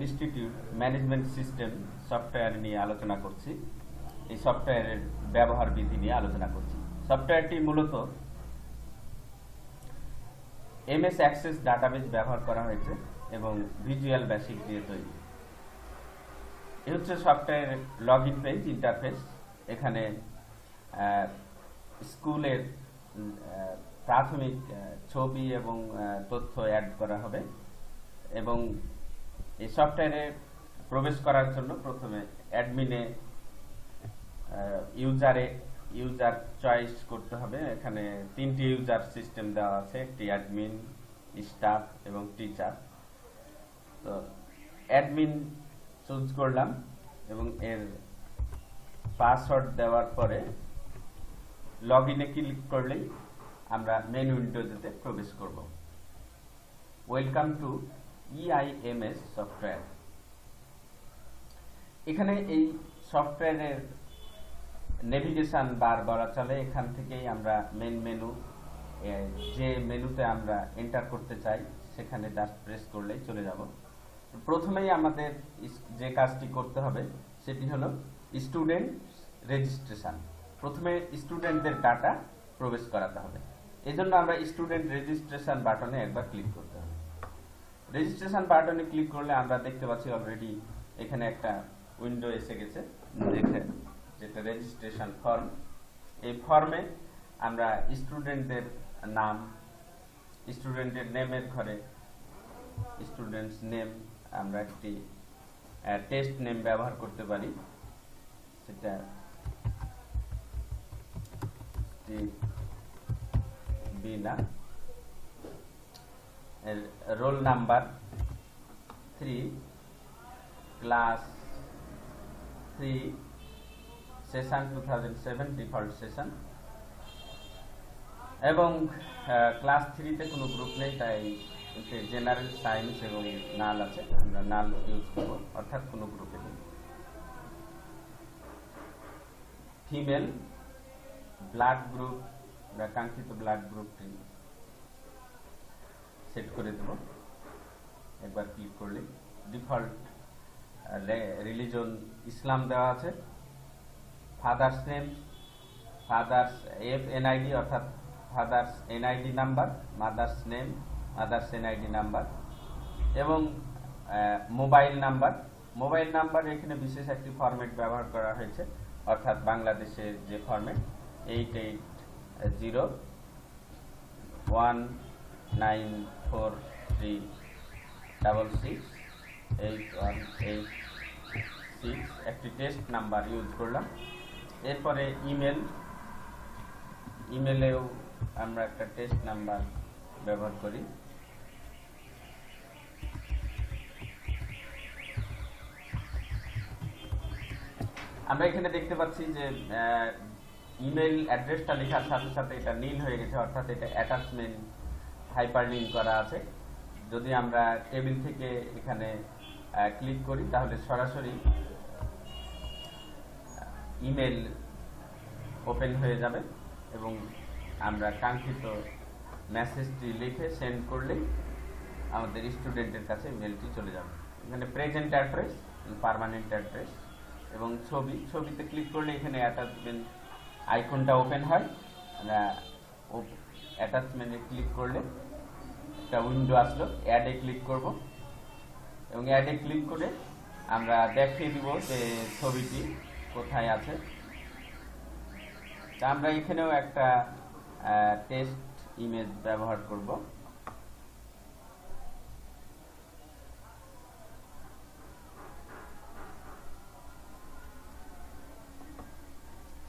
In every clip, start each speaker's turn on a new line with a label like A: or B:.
A: Institute management system software নিয়ে আলোচনা করছি। এই সফটওয়্যারের ব্যবহার বিধি নিয়ে আলোচনা করছি। সফটওয়্যারটি মূলত এমএস অ্যাক্সেস ডাটাবেজ ব্যবহার করা হয়েছে এবং ভিজুয়াল বেসিক দিয়ে তৈরি। এ হচ্ছে software login page interface এখানে স্কুলের প্রাথমিক ছবি এবং তথ্য অ্যাড করা হবে। এবং এই সফটওয়্যারে প্রবেশ করার জন্য প্রথমে অ্যাডমিনে ইউজারে ইউজার চয়েস করতে হবে। এখানে তিনটি ইউজার সিস্টেম দেওয়া আছে, একটি অ্যাডমিন স্টাফ এবং টিচার তো অ্যাডমিন চুজ করলাম এবং এর পাসওয়ার্ড দেওয়ার পরে লগ ইনে ক্লিক করলেই আমরা মেন উইন্ডোতে প্রবেশ করব। ওয়েলকাম টু ইআইএমএস সফটওয়্যার এখানে এই সফটওয়্যারের নেভিগেশন বার বলা চলে। এখান থেকেই আমরা মেন মেনু যে মেনুতে আমরা এন্টার করতে চাই, সেখানে জাস্ট প্রেস করলেই চলে যাব। প্রথমেই আমাদের যে কাজটি করতে হবে, সেটি হলো স্টুডেন্ট রেজিস্ট্রেশন প্রথমে স্টুডেন্টদের ডাটা প্রবেশ করাতে হবে। এজন্য আমরা স্টুডেন্ট রেজিস্ট্রেশন বাটনে একবার ক্লিক করতে রেজিস্ট্রেশন বাটনে ক্লিক করলে আমরা দেখতে পাচ্ছি অলরেডি এখানে একটা উইন্ডো এসে গেছে। দেখে যেটা রেজিস্ট্রেশন ফর্ম এই ফর্মে আমরা স্টুডেন্টদের নাম স্টুডেন্টের নেমের ঘরে স্টুডেন্টস নেম আমরা একটি টেস্ট নেম ব্যবহার করতে পারি। সেটা Beena. Roll number three, class three, session two thousand seven, default session. এবং ক্লাস থ্রিতে কোনো গ্রুপ নেই, তাই জেনারেল সায়েন্স এবং নাল আছে, আমরা নাল ইউজ করব, অর্থাৎ কোনো গ্রুপে নেই। ফিমেল, ব্লাড গ্রুপ, বা কাঙ্ক্ষিত ব্লাড গ্রুপটি সেট করে দেব। একবার ক্লিক করলে ডিফল্ট রিলিজন ইসলাম দেওয়া আছে। Father's name father's F NID অর্থাৎ father's NID number mother's name mother's NID number এবং মোবাইল নাম্বার মোবাইল নাম্বার এখানে বিশেষ একটি ফরম্যাট ব্যবহার করা হয়েছে, অর্থাৎ বাংলাদেশের যে format eight eight zero one nine four three double six eight one eight six একটি টেস্ট নাম্বার ইউজ করলাম। এরপরে ইমেল ইমেলেও আমরা একটা টেস্ট নাম্বার ব্যবহার করি। আমরা এখানে দেখতে পাচ্ছি যে ইমেল অ্যাড্রেসটা লেখার সাথে সাথে এটা নীল হয়ে গেছে, অর্থাৎ এটা অ্যাটাচমেন্ট হাইপার লিঙ্ক করা আছে। যদি আমরা টেবিল থেকে এখানে ক্লিক করি, তাহলে সরাসরি ইমেল ওপেন হয়ে যাবে এবং আমরা কাঙ্ক্ষিত মেসেজটি লিখে সেন্ড করলেই আমাদের স্টুডেন্টের কাছে মেলটি চলে যাবে। এখানে প্রেজেন্ট অ্যাড্রেস, পার্মানেন্ট অ্যাড্রেস এবং ছবি। ছবিতে ক্লিক করলে এখানে অ্যাটাচমেন্ট আইকনটা ওপেন হয়। আমরা অ্যাটাচমেন্টে ক্লিক করলে একটা উইন্ডো আসলো অ্যাডে ক্লিক করব। এবং অ্যাডে ক্লিক করে আমরা দেখিয়ে দিব যে ছবিটি কোথায় আছে। তা আমরা এখানেও একটা টেস্ট ইমেজ ব্যবহার করব।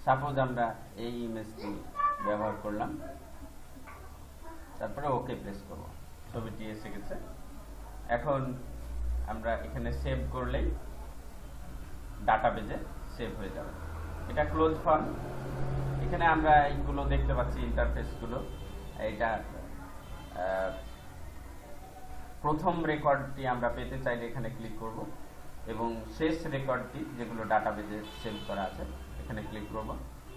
A: সাপোজ আমরা এই ইমেজটি ব্যবহার করলাম। তারপরে ওকে প্রেস করব। ছবিটি এসে গেছে। এখন আমরা এখানে সেভ করলেই ডাটাবেজে সেভ হয়ে যাবে। এটা ক্লোজ ফর্ম এখানে আমরা এইগুলো দেখতে পাচ্ছি ইন্টারফেসগুলো এটা প্রথম রেকর্ডটি আমরা পেতে চাইলে এখানে ক্লিক করব এবং শেষ রেকর্ডটি যেগুলো ডাটাবেজে সেভ করা আছে, এখানে ক্লিক করব।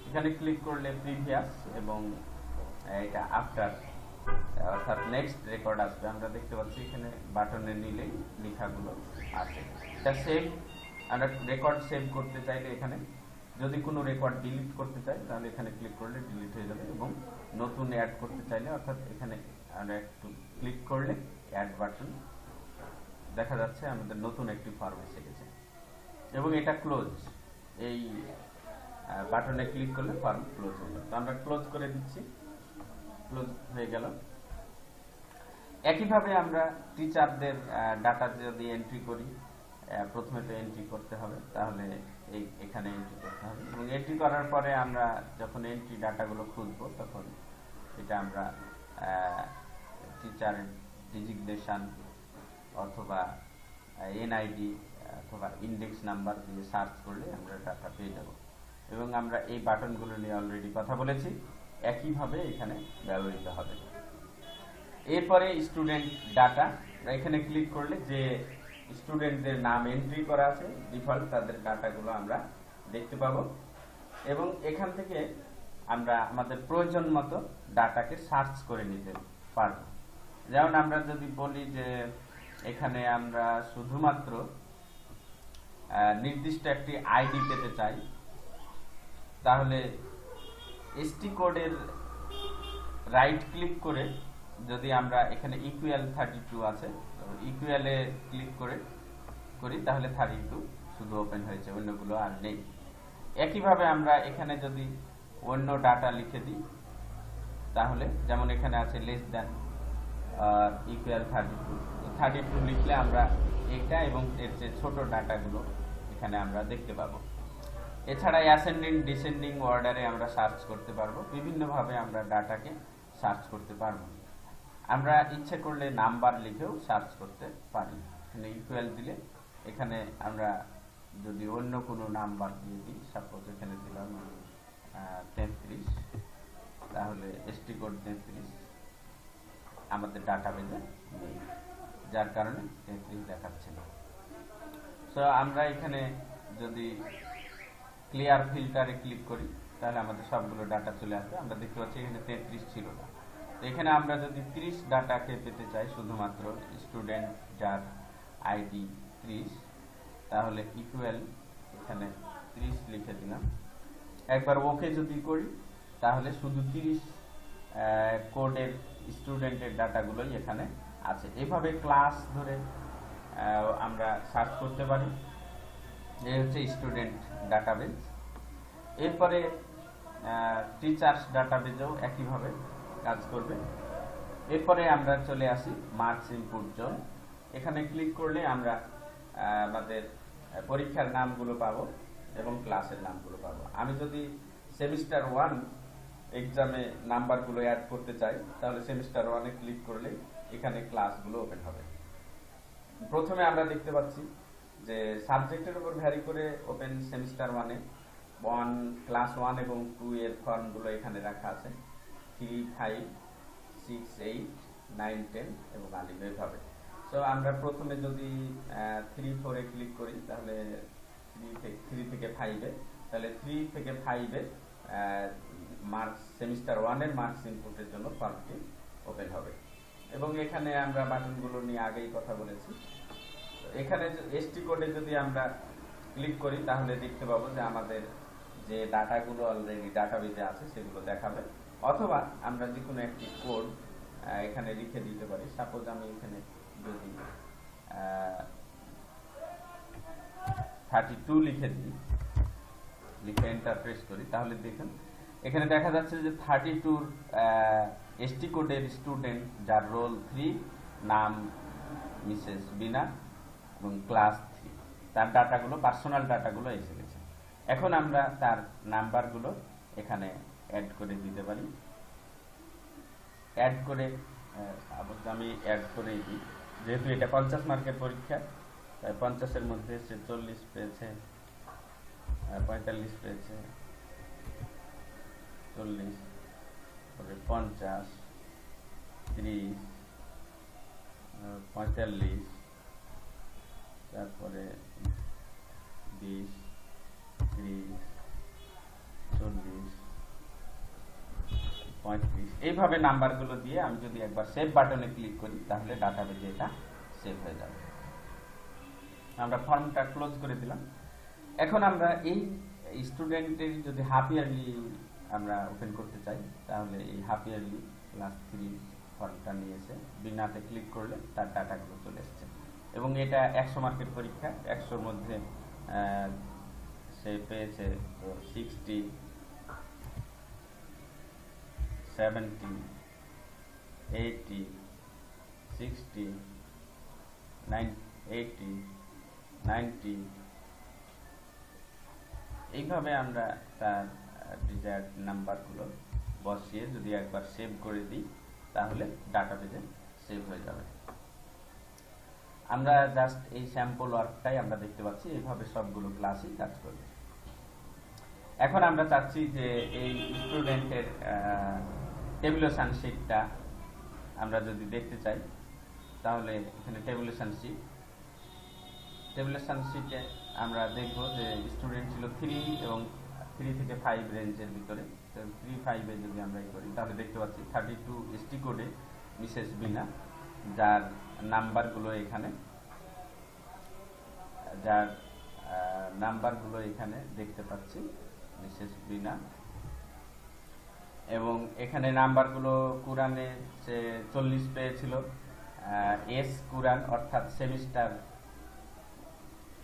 A: এখানে ক্লিক করলে প্রিভিয়াস এবং এটা আফটার অর্থাৎ নেক্সট রেকর্ড আসবে। আমরা দেখতে পাচ্ছি এখানে বাটনে নিলে লেখাগুলো আসে এটা সেভ আমরা রেকর্ড সেভ করতে চাইলে এখানে যদি কোনো রেকর্ড ডিলিট করতে চাই, তাহলে এখানে ক্লিক করলে ডিলিট হয়ে যাবে এবং নতুন অ্যাড করতে চাইলে অর্থাৎ এখানে আমরা একটু ক্লিক করলে অ্যাড বাটন দেখা যাচ্ছে আমাদের নতুন একটি ফর্ম এসে গেছে। এবং এটা ক্লোজ এই বাটনে ক্লিক করলে ফর্ম ক্লোজ যাবে। তো আমরা ক্লোজ করে দিচ্ছি। ক্লোজ হয়ে গেল। একইভাবে আমরা টিচারদের ডাটা যদি এন্ট্রি করি প্রথমে তো এন্ট্রি করতে হবে, তাহলে এই, এখানে এন্ট্রি করতে হবে। এবং এন্ট্রি করার পরে আমরা যখন এন্ট্রি ডাটাগুলো খুঁজবো, তখন এটা আমরা টিচার ডিজিগনেশন অথবা এনআইডি অথবা ইন্ডেক্স নাম্বার দিয়ে সার্চ করলে আমরা ডাটা পেয়ে যাব। এবং আমরা এই বাটনগুলো নিয়ে অলরেডি কথা বলেছি। একইভাবে এখানে ব্যবহৃত হবে। এরপরে স্টুডেন্ট ডাটা এখানে ক্লিক করলে যে স্টুডেন্টদের নাম এন্ট্রি করা আছে ডিফল্ট তাদের ডাটাগুলো আমরা দেখতে পাবো। এবং এখান থেকে আমরা আমাদের প্রয়োজন মতো ডাটাকে সার্চ করে নিতে পারব। যেমন আমরা যদি বলি যে এখানে আমরা শুধুমাত্র নির্দিষ্ট একটি আইডি পেতে চাই, তাহলে এসটি কোডের রাইট ক্লিক করে যদি আমরা এখানে ইকুয়াল থার্টি টু আছে ইকুয়ালে ক্লিক করে, করি, তাহলে থার্টি টু শুধু ওপেন হয়েছে, অন্যগুলো আর নেই। একইভাবে আমরা এখানে যদি অন্য ডাটা লিখে দিই, তাহলে যেমন এখানে আছে less than equal thirty two thirty two লিখলে আমরা এটা এবং এর যে ছোট ডাটাগুলো এখানে আমরা দেখতে পাবো। এছাড়া অ্যাসেন্ডিং ডিসেন্ডিং অর্ডারে আমরা সার্চ করতে পারব। বিভিন্নভাবে আমরা ডাটাকে সার্চ করতে পারব। আমরা ইচ্ছে করলে নাম্বার লিখেও সার্চ করতে পারি। এখানে ইকুয়াল দিলে এখানে আমরা যদি অন্য কোনো নাম্বার দিয়ে দিই সাপোজ এখানে দিলাম তেত্রিশ, তাহলে এসটি কোড তেত্রিশ আমাদের ডাটা বেজে নেই। যার কারণে তেত্রিশ দেখাচ্ছে না। সো আমরা এখানে যদি ক্লিয়ার ফিল্টারে ক্লিক করি, তাহলে আমাদের সবগুলো ডাটা চলে আসবে। আমরা দেখতে পাচ্ছি এখানে তেত্রিশ ছিল না। এখানে আমরা যদি ত্রিশ ডাটাকে পেতে চাই, শুধুমাত্র স্টুডেন্ট যার আইডি ত্রিশ, তাহলে ইকুয়াল এখানে ত্রিশ লিখে দিলাম। একবার ওকে যদি করি, তাহলে শুধু তিরিশ কোডের স্টুডেন্টের ডাটাগুলোই এখানে আছে। এভাবে ক্লাস ধরে আমরা সার্চ করতে পারি। এই হচ্ছে স্টুডেন্ট ডাটাবেজ এরপরে টিচার্স ডাটাবেজও একইভাবে কাজ করবে। এরপরে আমরা চলে আসি মার্কস ইনপুট জোন। এখানে ক্লিক করলে আমরা আমাদের পরীক্ষার নামগুলো পাবো এবং ক্লাসের নামগুলো পাবো। আমি যদি সেমিস্টার ওয়ান এক্সামে নাম্বারগুলো অ্যাড করতে চাই, তাহলে সেমিস্টার ওয়ানে ক্লিক করলে এখানে ক্লাসগুলো ওপেন হবে। প্রথমে আমরা দেখতে পাচ্ছি যে সাবজেক্টের উপর ভ্যারি করে ওপেন সেমিস্টার ওয়ানে ওয়ান ক্লাস ওয়ান এবং টু এর ফর্মগুলো এখানে রাখা আছে। Three five six eight nine ten এবং আলিভ এভাবে সো আমরা প্রথমে যদি থ্রি ফোরে ক্লিক করি, তাহলে থ্রি থেকে থ্রি থেকে ফাইভে তাহলে থ্রি থেকে ফাইভে মার্কস সেমিস্টার ওয়ানের মার্কস ইনপুটের জন্য ফর্মটি ওপেন হবে। এবং এখানে আমরা বাটনগুলো নিয়ে আগেই কথা বলেছি। তো এখানে এসটি কোডে যদি আমরা ক্লিক করি, তাহলে দেখতে পাবো যে আমাদের যে ডাটাগুলো অলরেডি ডাটাবেজে আছে, সেগুলো দেখাবে। অথবা আমরা যে কোনো একটি কোড এখানে লিখে দিতে পারি। সাপোজ আমি এখানে যদি থার্টি টু লিখে দিই, লিখে এন্টার প্রেস করি, তাহলে দেখুন, এখানে দেখা যাচ্ছে যে থার্টি টুর এসটি কোডের স্টুডেন্ট যার রোল থ্রি নাম মিসেস বিনা এবং ক্লাস থ্রি তার ডাটাগুলো পার্সোনাল ডাটাগুলো এসে গেছে। এখন আমরা তার নাম্বারগুলো এখানে অ্যাড করে দিতে পারি। অ্যাড করে আমি অ্যাড করেই দিই। যেহেতু এটা পঞ্চাশ মার্কের পরীক্ষা, তাই পঞ্চাশের মধ্যে সে চল্লিশ পেয়েছে পঁয়তাল্লিশ পেয়েছে, চল্লিশ, তারপরে পঞ্চাশ, ত্রিশ পঁয়তাল্লিশ, তারপরে বিশ, ত্রিশ, চল্লিশ পঁয়ত্রিশ এইভাবে নাম্বারগুলো দিয়ে আমি যদি একবার সেভ বাটনে ক্লিক করি, তাহলে ডাটাবেজে এটা সেভ হয়ে যাবে। আমরা ফর্মটা ক্লোজ করে দিলাম। এখন আমরা এই স্টুডেন্টের যদি হাফ ইয়ারলি আমরা ওপেন করতে চাই, তাহলে এই হাফ ইয়ারলি ক্লাস থ্রি ফর্মটা নিয়ে এসে বিনাতে ক্লিক করলে তার ডাটাগুলো চলে এসছে। এবং এটা একশো মার্কের পরীক্ষা। একশোর মধ্যে সে পেয়েছে sixty seventy eighty sixty nine eighty ninety এইভাবে আমরা তার ডিজায়ার্ড নাম্বারগুলো বসিয়ে যদি একবার সেভ করে দিই, তাহলে ডাটাবেজে সেভ হয়ে যাবে। আমরা জাস্ট এই স্যাম্পল ওয়ার্কটাই আমরা দেখতে পাচ্ছি, এইভাবে সবগুলো ক্লাসই কাজ করবে। এখন আমরা চাচ্ছি যে এই স্টুডেন্টের টেবুলেশন শিটটা আমরা যদি দেখতে চাই, তাহলে এখানে টেবুলেশন শিট টেবুলেশন শিটে আমরা দেখব যে স্টুডেন্ট ছিল থ্রি এবং থ্রি থেকে ফাইভ রেঞ্জের ভিতরে। থ্রি ফাইভে যদি আমরা করি, তাহলে দেখতে পাচ্ছি থার্টি টু এসটি কোডে মিসেস বিনা যার নাম্বারগুলো এখানে, যার নাম্বারগুলো এখানে দেখতে পাচ্ছি মিসেস বিনা এবং এখানে নাম্বারগুলো কোরআনে সে চল্লিশ পেয়েছিল এস কোরআন, অর্থাৎ সেমিস্টার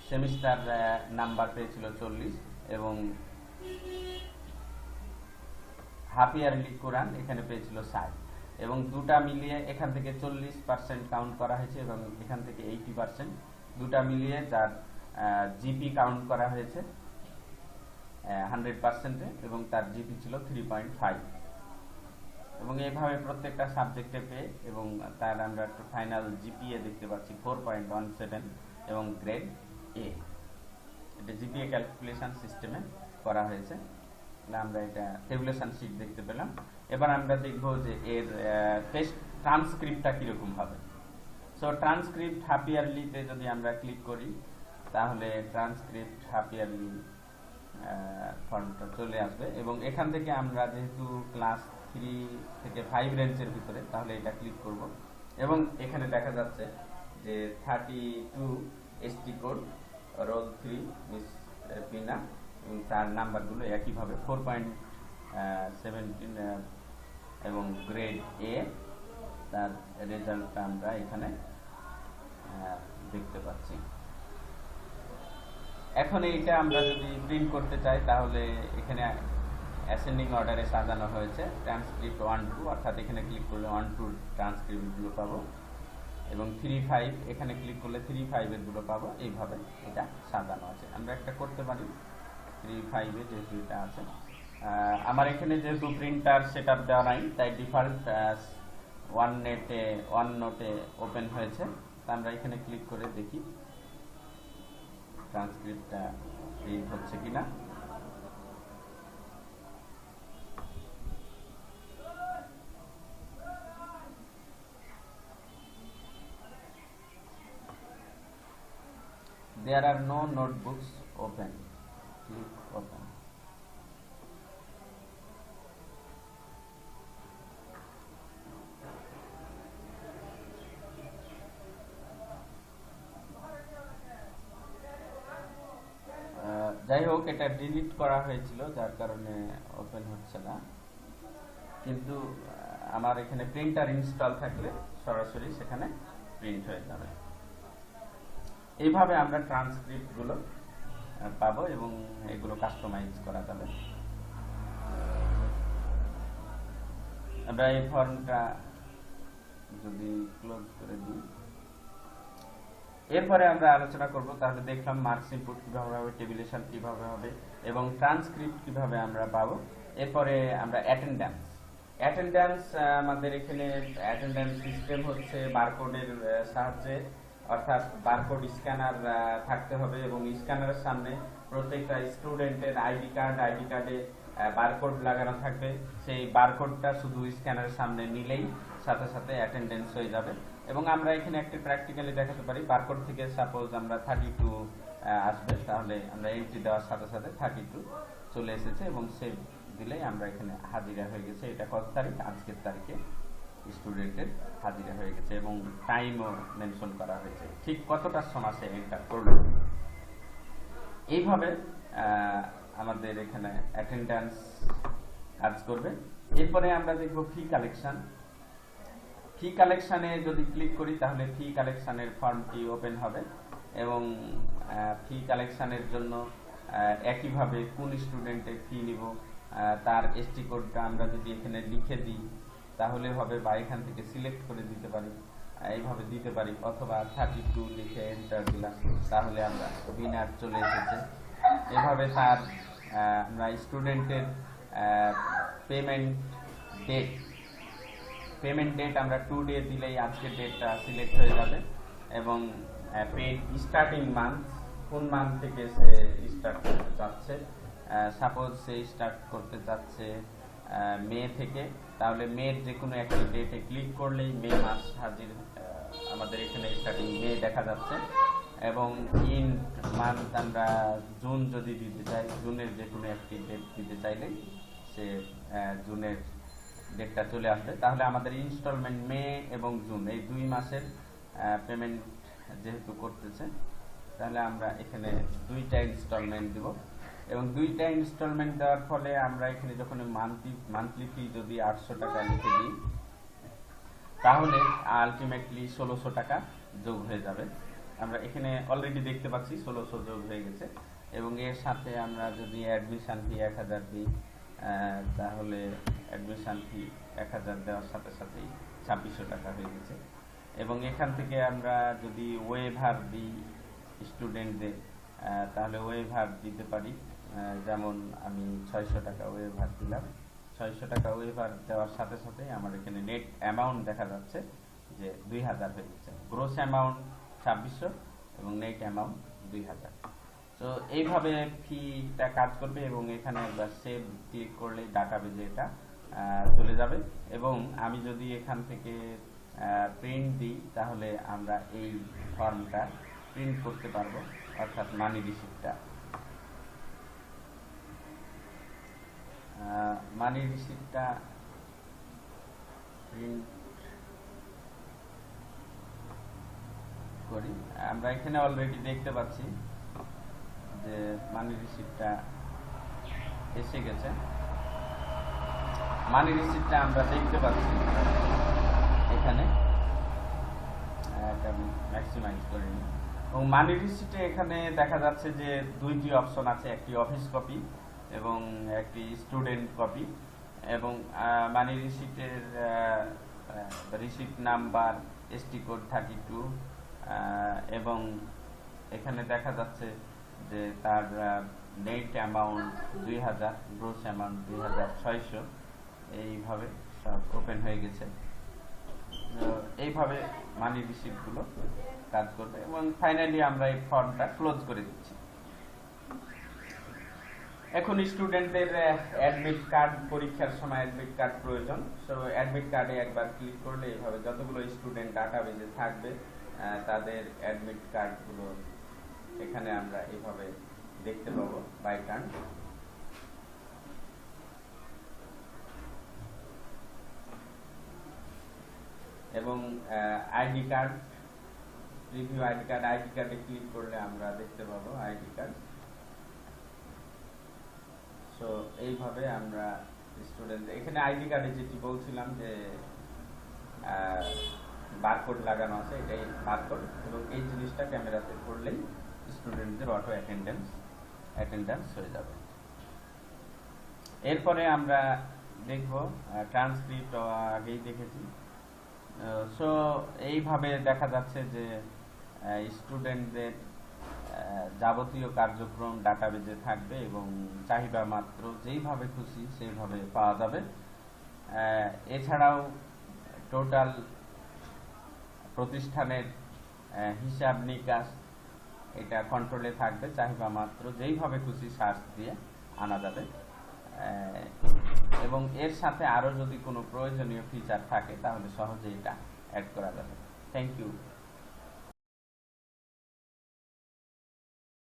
A: সেমিস্টার নাম্বার পেয়েছিল চল্লিশ এবং হাফ ইয়ারলি কোরআন এখানে পেয়েছিল ষাট। এবং দুটা মিলিয়ে এখান থেকে চল্লিশ পার্সেন্ট কাউন্ট করা হয়েছে এবং এখান থেকে এইটি পার্সেন্ট দুটা মিলিয়ে যার জিপি কাউন্ট করা হয়েছে। হান্ড্রেড পার্সেন্টে এবং তার জিপি ছিল থ্রি পয়েন্ট ফাইভ এবং এইভাবে প্রত্যেকটা সাবজেক্টে পেয়ে এবং তার আমরা একটু ফাইনাল জিপিএ দেখতে পাচ্ছি ফোর পয়েন্ট ওয়ান সেভেন এবং গ্রেড এ এটা জিপিএ ক্যালকুলেশন সিস্টেমে করা হয়েছে। আমরা এটা টেবুলেশন শিট দেখতে পেলাম। এবার আমরা দেখব যে এর টেস্ট ট্রান্সক্রিপ্টটা কীরকম হবে। সো ট্রান্সক্রিপ্ট হাফ ইয়ারলিতে যদি আমরা ক্লিক করি, তাহলে ট্রান্সক্রিপ্ট হাফ ইয়ারলি ফর্মটা চলে আসবে। এবং এখান থেকে আমরা যেহেতু ক্লাস থ্রি থেকে ফাইভ রেঞ্জের ভিতরে, তাহলে এটা ক্লিক করব। এবং এখানে দেখা যাচ্ছে যে thirty two ST code roll three miss Beena এবং তার নাম্বারগুলো একইভাবে ফোর পয়েন্ট সেভেন্টিন এবং গ্রেড এ তার রেজাল্টটা আমরা এখানে দেখতে পাচ্ছি। এখন এইটা আমরা যদি প্রিন্ট করতে চাই, তাহলে এখানে অ্যাসেন্ডিং অর্ডারে সাজানো হয়েছে ট্রান্সক্রিপ্ট ওয়ান টু অর্থাৎ এখানে ক্লিক করলে ওয়ান টু ট্রান্সক্রিপ্টগুলো পাবো। এবং থ্রি ফাইভ এখানে ক্লিক করলে থ্রি ফাইভেরগুলো পাবো। এইভাবে এটা সাজানো আছে। আমরা একটা করতে পারি। থ্রি ফাইভে যেহেতু এটা আছে। আমার এখানে যেহেতু প্রিন্টার সেট আপ দেওয়া নাই, তাই ডিফল্ট ওয়ান নেটে ওয়ান নোটে ওপেন হয়েছে। তা আমরা এখানে ক্লিক করে দেখি। ট্রান্সক্রিপ্টটা প্রিন্ট হচ্ছে কিনা There are no notebooks open. Click open. যাই হোক, এটা ডিলিট করা হয়েছিল, যার কারণে ওপেন হচ্ছে না। কিন্তু আমার এখানে প্রিন্টার ইনস্টল থাকলে সরাসরি সেখানে প্রিন্ট হয়ে যাবে। এইভাবে আমরা ট্রান্সক্রিপ্টগুলো পাবো এবং এগুলো কাস্টমাইজ করা যাবে। আমরা এই ফর্মটা যদি ক্লোজ করে দিই। এরপরে আমরা আলোচনা করব, তাহলে দেখলাম মার্কস ইনপুট কীভাবে হবে টেবিলেশন কীভাবে হবে, এবং ট্রান্সক্রিপ্ট কীভাবে আমরা পাবো। এরপরে আমরা অ্যাটেন্ডেন্স অ্যাটেন্ডেন্স আমাদের এখানে অ্যাটেন্ডেন্স সিস্টেম হচ্ছে বারকোডের সাহায্যে, অর্থাৎ বারকোড স্ক্যানার থাকতে হবে এবং স্ক্যানারের সামনে প্রত্যেকটা স্টুডেন্টের আইডি কার্ড আইডি কার্ডে বারকোড লাগানো থাকবে। সেই বারকোডটা শুধু স্ক্যানারের সামনে নিলেই সাথে সাথে অ্যাটেন্ডেন্স হয়ে যাবে। এবং আমরা এখানে একটা প্র্যাকটিক্যালি দেখাতে পারি। বারকোড থেকে সাপোজ আমরা থার্টি টু আসবে, তাহলে আমরা এন্ট্রি দেওয়ার সাথে সাথে থার্টি টু চলে এসেছে এবং সেভ দিলেই আমরা এখানে হাজিরা হয়ে গেছে। এটা কত তারিখ? আজকের তারিখে স্টুডেন্টের হাজিরা হয়ে গেছে এবং টাইমও মেনশন করা হয়েছে। ঠিক কতটার সময় সে এন্টার করল? এইভাবে আমাদের এখানে অ্যাটেন্ডেন্স কাজ করবে। এরপরে আমরা দেখব ফি কালেকশন ফি কালেকশানে যদি ক্লিক করি, তাহলে ফি কালেকশানের ফর্মটি ওপেন হবে এবং ফি কালেকশানের জন্য একইভাবে কোন স্টুডেন্টের ফি নিব তার এসটি কোডটা আমরা যদি এখানে লিখে দিই, তাহলে হবে বা এখান থেকে সিলেক্ট করে দিতে পারি এইভাবে দিতে পারি, অথবা থার্টি টু লিখে এন্টার দিলাম, তাহলে আমরা উইনার চলে এসেছে। এভাবে তার আমরা স্টুডেন্টের পেমেন্ট ডেট পেমেন্ট ডেট আমরা টু ডে দিলেই আজকের ডেটটা সিলেক্ট হয়ে যাবে এবং পেড স্টার্টিং মান্থ কোন মান্থ থেকে সে স্টার্ট করতে চাচ্ছে? সাপোজ সে স্টার্ট করতে চাচ্ছে মে থেকে, তাহলে মের যে কোনো একটি ডেটে ক্লিক করলেই মে মাস হাজির আমাদের এখানে স্টার্টিং মে দেখা যাচ্ছে এবং ইন মান্থ আমরা জুন যদি দিতে চাই, জুনের যে কোনো একটি ডেট দিতে চাইলেই সে জুনের ডেটটা চলে আসবে। তাহলে আমাদের ইনস্টলমেন্ট মে এবং জুন এই দুই মাসের পেমেন্ট যেহেতু করতেছে, তাহলে আমরা এখানে দুইটা ইনস্টলমেন্ট দিব। এবং দুইটা ইনস্টলমেন্ট দেওয়ার ফলে আমরা এখানে যখন মান্থলি মান্থলি ফি যদি আটশো টাকা লিখে দিই, তাহলে আলটিমেটলি ষোলোশো টাকা যোগ হয়ে যাবে। আমরা এখানে অলরেডি দেখতে পাচ্ছি ষোলোশো যোগ হয়ে গেছে। এবং এর সাথে আমরা যদি অ্যাডমিশন ফি এক হাজার দিই তাহলে অ্যাডমিশন ফি এক হাজার দেওয়ার সাথে সাথেই ছাব্বিশশো টাকা হয়ে গেছে। এবং এখান থেকে আমরা যদি ওয়েভার দিই স্টুডেন্টদের তাহলে ওয়েভার দিতে পারি। যেমন আমি ছয়শো টাকা ওয়েভার দিলাম। ছয়শো টাকা ওয়েভার দেওয়ার সাথে সাথে আমার এখানে নেট অ্যামাউন্ট দেখা যাচ্ছে যে দুই হাজার হয়ে গেছে। গ্রোস অ্যামাউন্ট ছাব্বিশশো এবং নেট অ্যামাউন্ট দুই হাজার। তো এইভাবে ফিটা কাজ করবে এবং এখানে একবার সেভ ক্লিক করলে ডাটা বেজে এটা চলে যাবে? এবং আমি যদি এখান থেকে প্রিন্ট দিই, তাহলে আমরা এই ফর্মটা প্রিন্ট করতে পারব, অর্থাৎ মানি রিসিপ্টটা মানি রিসিপ্টটা প্রিন্ট করি। আমরা এখানে অলরেডি দেখতে পাচ্ছি। যে মানি রিসিপ্টটা এসে গেছে। মানি রিসিপ্টটা আমরা দেখতে পাচ্ছি এখানে। এটা ম্যাক্সিমাইজ করে নিই। এবং মানি রিসিপ্টে এখানে দেখা যাচ্ছে যে দুইটি অপশন আছে, একটি অফিস কপি এবং একটি স্টুডেন্ট কপি এবং money রিসিপ্টের receipt number ST code thirty two এবং এখানে দেখা যাচ্ছে যে তার নেট অ্যামাউন্ট দুই হাজার গ্রোস অ্যামাউন্ট দুই হাজার ছয়শো। এইভাবে সব ওপেন হয়ে গেছে। এইভাবে মানি রিসিপ্টগুলো কাজ করবে এবং ফাইনালি আমরা এই ফর্মটা ক্লোজ করে দিচ্ছি। এখন স্টুডেন্টদের অ্যাডমিট কার্ড পরীক্ষার সময় অ্যাডমিট কার্ড প্রয়োজন। সো অ্যাডমিট কার্ডে একবার ক্লিক করলে এইভাবে যতগুলো স্টুডেন্ট ডাটাবেজে থাকবে তাদের অ্যাডমিট কার্ডগুলো এখানে আমরা এইভাবে দেখতে পাবো বাই টার্ন এবং ID card review ID card ID কার্ডে ক্লিক করলে আমরা দেখতে পাবো আইডি কার্ড সো এইভাবে আমরা স্টুডেন্ট এখানে আইডি কার্ডে যেটি বলছিলাম যে বারকোড লাগানো আছে, এটাই বারকোড এবং এই জিনিসটা ক্যামেরাতে করলেই স্টুডেন্টদের অটো অ্যাটেন্ডেন্স অ্যাটেন্ডেন্স হয়ে যাবে। এরপরে আমরা দেখব ট্রান্সক্রিপ্ট আগেই দেখেছি। সো এইভাবে দেখা যাচ্ছে যে স্টুডেন্টদের যাবতীয় কার্যক্রম ডাটাবেজে থাকবে এবং চাহিদা মাত্র যেইভাবে খুশি সেইভাবে পাওয়া যাবে। এছাড়াও টোটাল প্রতিষ্ঠানের হিসাব নিকাশ এটা কন্ট্রোলে থাকবে, চাহিদা মাত্র যেইভাবে খুশি সার্চ দিয়ে আনা যাবে। এবং এর সাথে আরও যদি কোনো প্রয়োজনীয় ফিচার থাকে, তাহলে সহজে এটা অ্যাড করা যাবে। Thank you